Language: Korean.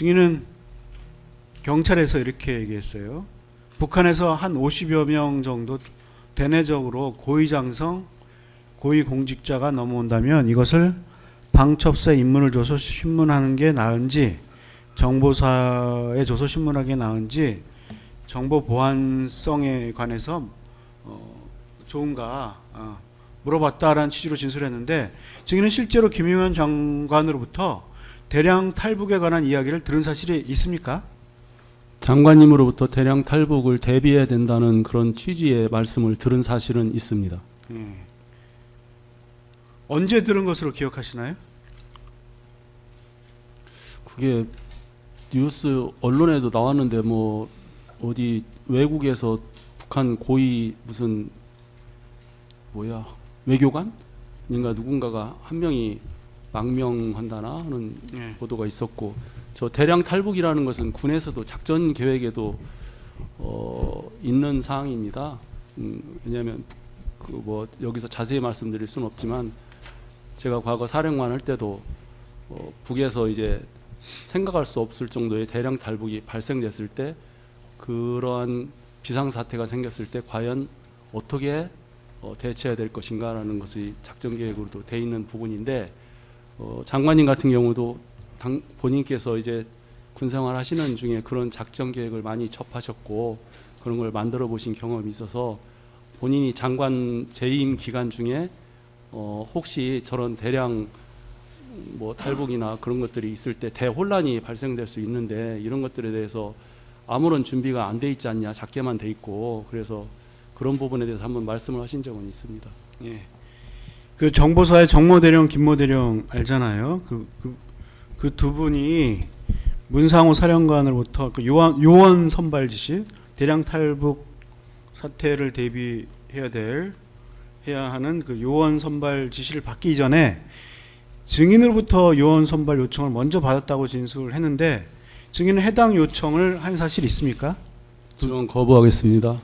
증인은 경찰에서 이렇게 얘기했어요. 북한에서 한 50여 명 정도 대내적으로 고위장성, 고위공직자가 넘어온다면 이것을 방첩사에 입문을 줘서 신문하는 게 나은지 정보사에 줘서 신문하는 게 나은지 정보 보안성에 관해서 어, 좋은가 어, 물어봤다라는 취지로 진술했는데 증인은 실제로 김용현 장관으로부터 대량 탈북에 관한 이야기를 들은 사실이 있습니까? 장관님으로부터 대량 탈북을 대비해야 된다는 그런 취지의 말씀을 들은 사실은 있습니다. 예. 언제 들은 것으로 기억하시나요? 그게 뉴스 언론에도 나왔는데 뭐 어디 외국에서 북한 고위 무슨 뭐야 외교관인가 누군가가 한 명이 망명한다나 하는 예. 보도가 있었고 저 대량 탈북이라는 것은 군에서도 작전 계획에도 어, 있는 사항입니다. 음, 왜냐하면 그 뭐 여기서 자세히 말씀드릴 수는 없지만 제가 과거 사령관 할 때도 어, 북에서 이제 생각할 수 없을 정도의 대량 탈북이 발생됐을 때 그러한 비상 사태가 생겼을 때 과연 어떻게 어, 대처해야 될 것인가라는 것이 작전 계획으로도 돼 있는 부분인데 어, 장관님 같은 경우도 당, 본인께서 이제 군 생활 하시는 중에 그런 작전 계획을 많이 접하셨고 그런 걸 만들어 보신 경험이 있어서 본인이 장관 재임 기간 중에 어, 혹시 저런 대량 뭐 탈북이나 그런 것들이 있을 때 대혼란이 발생될 수 있는데 이런 것들에 대해서 아무런 준비가 안 돼 있지 않냐 작게만 돼 있고 그래서 그런 부분에 대해서 한번 말씀을 하신 적은 있습니다. 예. 그 정보사의 정모 대령, 김모 대령 알잖아요. 그 그 두 분이 문상호 사령관으로부터 그 요원, 요원 선발 지시, 대량 탈북 사태를 대비해야 될 해야 하는 그 요원 선발 지시를 받기 전에 증인으로부터 요원 선발 요청을 먼저 받았다고 진술을 했는데 증인은 해당 요청을 한 사실이 있습니까? 저는 거부하겠습니다.